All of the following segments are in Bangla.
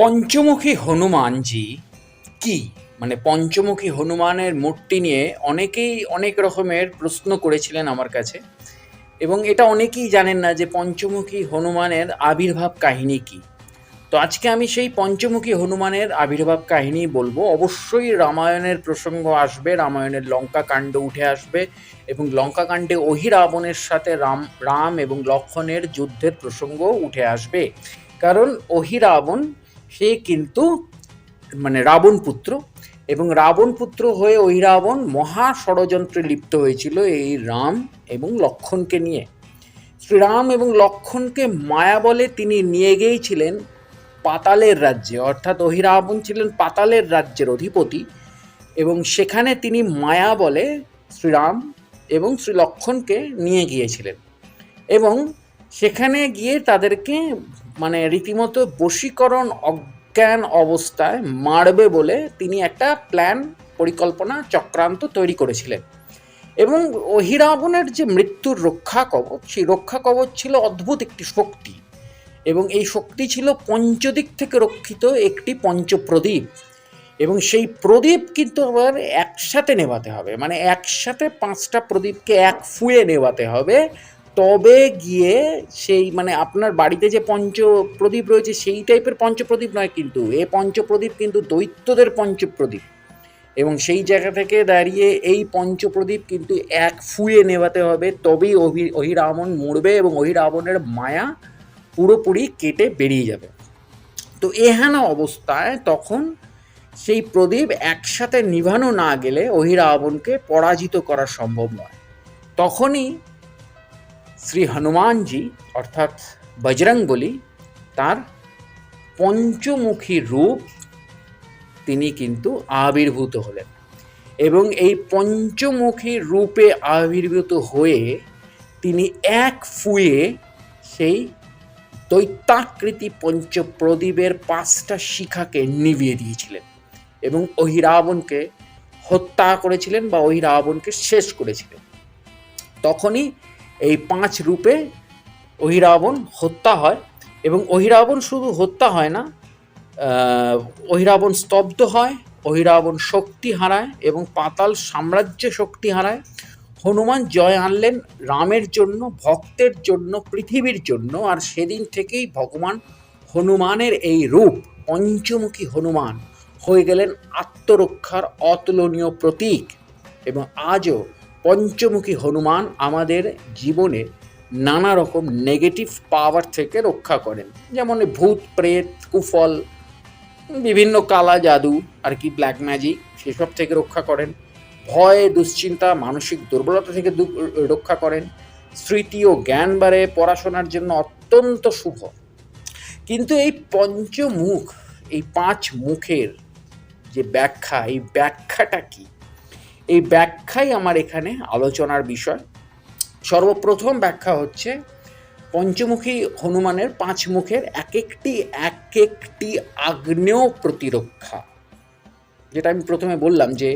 পঞ্চমুখী হনুমানজি কি? মানে পঞ্চমুখী হনুমানের মূর্তি নিয়ে অনেকেই অনেক রকমের প্রশ্ন করেছিলেন আমার কাছে। এবং এটা অনেকেই জানেন না যে পঞ্চমুখী হনুমানের আবির্ভাব কাহিনী কি। তো আজকে আমি সেই পঞ্চমুখী হনুমানের আবির্ভাব কাহিনী বলব। অবশ্যই রামায়ণের প্রসঙ্গ আসবে, রামায়ণের লঙ্কা কাণ্ড উঠে আসবে এবং লঙ্কা কাণ্ডে অহিরাবণের সাথে রাম রাম এবং লক্ষণের যুদ্ধের প্রসঙ্গ উঠে আসবে। কারণ অহিরাবণ সে কিন্তু মানে রাবণ পুত্র এবং রাবণ পুত্র হয়ে ওই রাবণ মহা ষড়যন্ত্রে লিপ্ত হয়েছিল এই রাম এবং লক্ষণকে নিয়ে। শ্রীরাম এবং লক্ষণকে মায়া বলে তিনি নিয়ে গিয়েছিলেন পাতালের রাজ্যে, অর্থাৎ অহিরাবণ ছিলেন পাতালের রাজ্যের অধিপতি এবং সেখানে তিনি মায়া বলে শ্রীরাম এবং শ্রী লক্ষণকে নিয়ে গিয়েছিলেন এবং সেখানে গিয়ে তাদেরকে মানে রীতিমতো বশীকরণ অজ্ঞান অবস্থায় মারবে বলে তিনি একটা প্ল্যান, পরিকল্পনা, চক্রান্ত তৈরি করেছিলেন। এবং অহিরাবণের যে মৃত্যুর রক্ষা কবচ, সেই রক্ষা কবচ ছিল অদ্ভুত একটি শক্তি। এবং এই শক্তি ছিল পঞ্চদিক থেকে রক্ষিত একটি পঞ্চপ্রদীপ। এবং সেই প্রদীপ কিন্তু আবার একসাথে নেভাতে হবে। মানে একসাথে পাঁচটা প্রদীপকে এক ফুয়ে নেভাতে হবে। তবে গিয়ে সেই মানে আপনার বাড়িতে যে পঞ্চ প্রদীপ রয়েছে, সেই টাইপের পঞ্চপ্রদীপ নয় কিন্তু। এ পঞ্চপ্রদীপ কিন্তু দৈত্যদের পঞ্চপ্রদীপ। এবং সেই জায়গা থেকে দাঁড়িয়ে এই পঞ্চপ্রদীপ কিন্তু এক ফুয়ে নেভাতে হবে। তবেই অহি, অহিরাবণ মরবে এবং অহিরাবণের মায়া পুরোপুরি কেটে বেরিয়ে যাবে। তো এহেনা অবস্থায় তখন সেই প্রদীপ একসাথে নিভানো না গেলে অহিরাবণকে পরাজিত করা সম্ভব নয়। তখনই শ্রী হনুমানজি, অর্থাৎ বজরংবলী তার পঞ্চমুখী রূপ তিনি কিন্তু আবির্ভূত হলেন। এবং এই পঞ্চমুখী রূপে আবির্ভূত হয়ে তিনি এক ফুয়ে সেই দৈত্যাকৃতি পঞ্চপ্রদীপের পাঁচটা শিখাকে নিভিয়ে দিয়েছিলেন এবং ওই রাবণকে হত্যা করেছিলেন বা ওই রাবণকে শেষ করেছিলেন। তখনই এই পাঁচ রূপে অহিরাবণ হত্যা হয় এবং অহিরাবণ শুধু হত্যা হয় না অহিরাবণ স্তব্ধ হয়, অহিরাবণ শক্তি হারায় এবং পাতাল সাম্রাজ্য শক্তি হারায়। হনুমান জয় আনলেন রামের জন্য, ভক্তের জন্য, পৃথিবীর জন্য আর সেদিন থেকেই ভগবান হনুমানের এই রূপ, পঞ্চমুখী হনুমান, হয়ে গেলেন আত্মরক্ষার অতুলনীয় প্রতীক এবং আজও পঞ্চমুখী হনুমান আমাদের জীবনে নানা রকম নেগেটিভ পাওয়ার থেকে রক্ষা করেন। যেমন ভূত, প্রেত, কুফল, বিভিন্ন কালা জাদু, আর কি ব্ল্যাক ম্যাজিক সেসব থেকে রক্ষা করেন। ভয়, দুশ্চিন্তা, মানসিক দুর্বলতা থেকে রক্ষা করেন। স্মৃতি ও জ্ঞান বাড়ে পড়াশোনার জন্য অত্যন্ত শুভ। কিন্তু এই পঞ্চমুখ, এই পাঁচ মুখের যে ব্যাখ্যা, এই ব্যাখ্যাটা কি? এই ব্যাখ্যাই আমার এখানে আলোচনার বিষয়। সর্বপ্রথম ব্যাখ্যা হচ্ছে, পঞ্চমুখী হনুমানের পাঁচ মুখের এক একটি এক একটি আগ্নেয় প্রতিরক্ষা। যেটা আমি প্রথমে বললাম যে,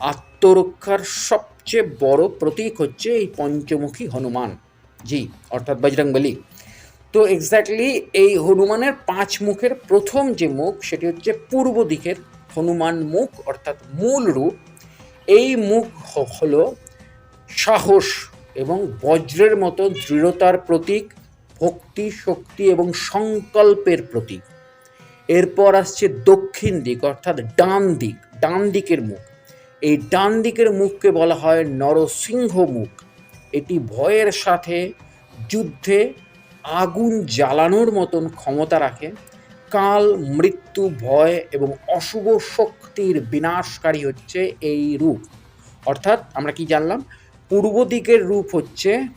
আত্মরক্ষার সবচেয়ে বড় প্রতীক হচ্ছে এই পঞ্চমুখী হনুমান। জি, অর্থাৎ বজরংবলী তো এক্স্যাক্টলি এই হনুমানের পাঁচ মুখের প্রথম যে মুখ, সেটি হচ্ছে পূর্ব দিকের হনুমান মুখ, অর্থাৎ মূল রূপ। এই মুখ হলো সাহস এবং বজ্রের মতো দৃঢ়তার প্রতীক, ভক্তি, শক্তি এবং সংকল্পের প্রতীক। এরপর আসছে দক্ষিণ দিক, অর্থাৎ ডান দিক, ডান দিকের মুখ। এই ডান দিকের মুখকে বলা হয় নরসিংহ মুখ। এটি ভয়ের সাথে যুদ্ধে আগুন জ্বালানোর মতন ক্ষমতা রাখে। কাল, মৃত্যু, ভয় এবং অশুভ শক্তির বিনাশকারী হচ্ছে এই রূপ। অর্থাৎ আমরা কি জানলাম? পূর্ব দিকের রূপ হচ্ছে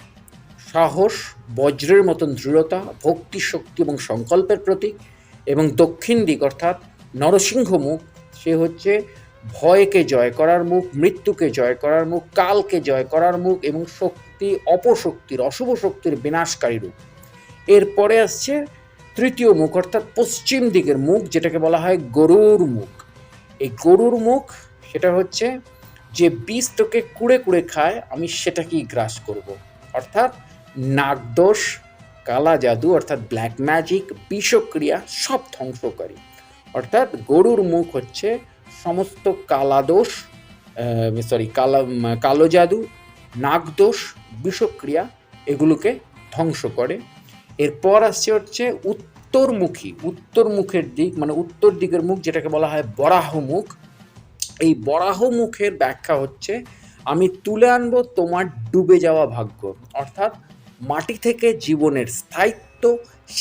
সাহস, বজ্রের মতন দৃঢ়তা, ভক্তি, শক্তি এবং সংকল্পের প্রতীক এবং দক্ষিণ দিক অর্থাৎ নরসিংহ মুখ, সে হচ্ছে ভয়কে জয় করার মুখ, মৃত্যুকে জয় করার মুখ, কালকে জয় করার মুখ এবং শক্তি, অপশক্তির, অশুভ শক্তির বিনাশকারী রূপ। এরপরে আসছে তৃতীয় মুখ, অর্থাৎ পশ্চিম দিকের মুখ, যেটাকে বলা হয় গরুর মুখ। এই গরুর মুখ, সেটা হচ্ছে যে বীজ তোকে কুড়ে কুড়ে খায়, আমি সেটাকেই গ্রাস করব। অর্থাৎ নাগদোষ, কালা জাদু, অর্থাৎ ব্ল্যাক ম্যাজিক, বিষক্রিয়া, সব ধ্বংসকারী। অর্থাৎ গরুর মুখ হচ্ছে সমস্ত কালাদোষ সরি কালা, কালো জাদু, নাগদোষ, বিষক্রিয়া, এগুলোকে ধ্বংস করে। এরপর আসছে হচ্ছে উত্তরমুখী উত্তর মুখের দিক মানে উত্তর দিকের মুখ যেটাকে বলা হয় বরাহ মুখ এই বরাহ মুখের ব্যাখ্যা হচ্ছে, আমি তুলে আনব তোমার ডুবে যাওয়া ভাগ্য। অর্থাৎ মাটি থেকে জীবনের স্থায়িত্ব,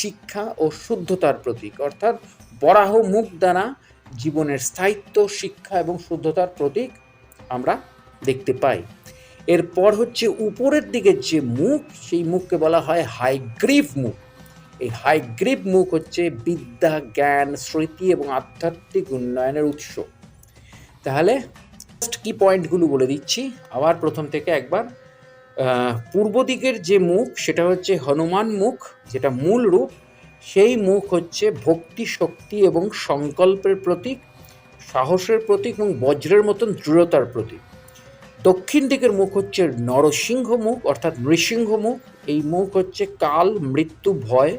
শিক্ষা ও শুদ্ধতার প্রতীক। অর্থাৎ বরাহ মুখ দ্বারা জীবনের স্থায়িত্ব, শিক্ষা এবং শুদ্ধতার প্রতীক আমরা দেখতে পাই। এরপর হচ্ছে উপরের দিকের যে মুখ, সেই মুখকে বলা হয় হাইগ্রিভ মুখ। এই হাইগ্রিভ মুখ হচ্ছে বিদ্যা, জ্ঞান, স্মৃতি এবং আধ্যাত্মিক উন্নয়নের উৎস। তাহলে কি পয়েন্টগুলো বলে দিচ্ছি। আবার প্রথম থেকে একবার পূর্ব দিকের যে মুখ, সেটা হচ্ছে হনুমান মুখ, যেটা মূল রূপ। সেই মুখ হচ্ছে ভক্তি, শক্তি এবং সংকল্পের প্রতীক, সাহসের প্রতীক এবং বজ্রের মতন দৃঢ়তার প্রতীক। দক্ষিণ দিকের মুখ হচ্ছে নরসিংহ মুখ অর্থাৎ নৃসিংহ মুখ এই মুখ হচ্ছে কাল মৃত্যু ভয়,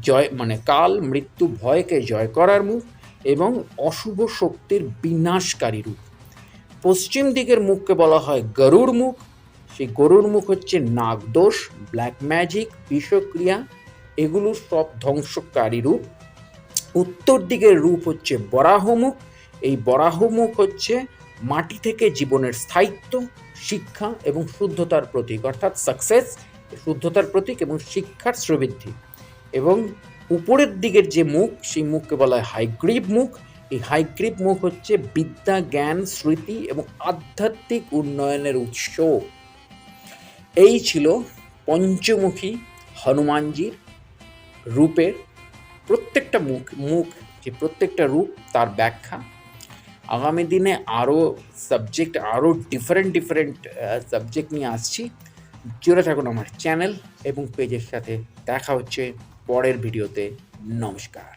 জয় মানে কাল মৃত্যু ভয়কে জয় করার মুখ এবং অশুভ শক্তির বিনাশকারী রূপ। পশ্চিম দিকের মুখকে বলা হয় গরুর মুখ। সেই গরুর মুখ হচ্ছে নাগদোষ, ব্ল্যাক ম্যাজিক, বিষক্রিয়া। এগুলো সব ধ্বংসকারী রূপ। উত্তর দিকের রূপ হচ্ছে বরাহমুখ। এই বরাহমুখ হচ্ছে মাটি থেকে জীবনের স্থায়িত্ব, শিক্ষা এবং শুদ্ধতার প্রতীক, অর্থাৎ সাকসেস শুদ্ধতার প্রতীক এবং শিক্ষার শ্রবৃদ্ধি। এবং উপরের দিকের যে মুখ, সেই মুখকে বলা হয় হাইগ্রিভ মুখ। এই হাইগ্রিভ মুখ হচ্ছে বিদ্যা, জ্ঞান, স্মৃতি এবং আধ্যাত্মিক উন্নয়নের উৎস। এই ছিল পঞ্চমুখী হনুমানজির রূপের প্রত্যেকটা মুখ মুখ, যে প্রত্যেকটা রূপ, তার ব্যাখ্যা। আগামী দিনে আরও সাবজেক্ট আরও ডিফারেন্ট ডিফারেন্ট সাবজেক্ট নিয়ে আসছি। জুড়ে থাকুন আমার চ্যানেল এবং পেজের সাথে। দেখা হচ্ছে পরের ভিডিওতে নমস্কার।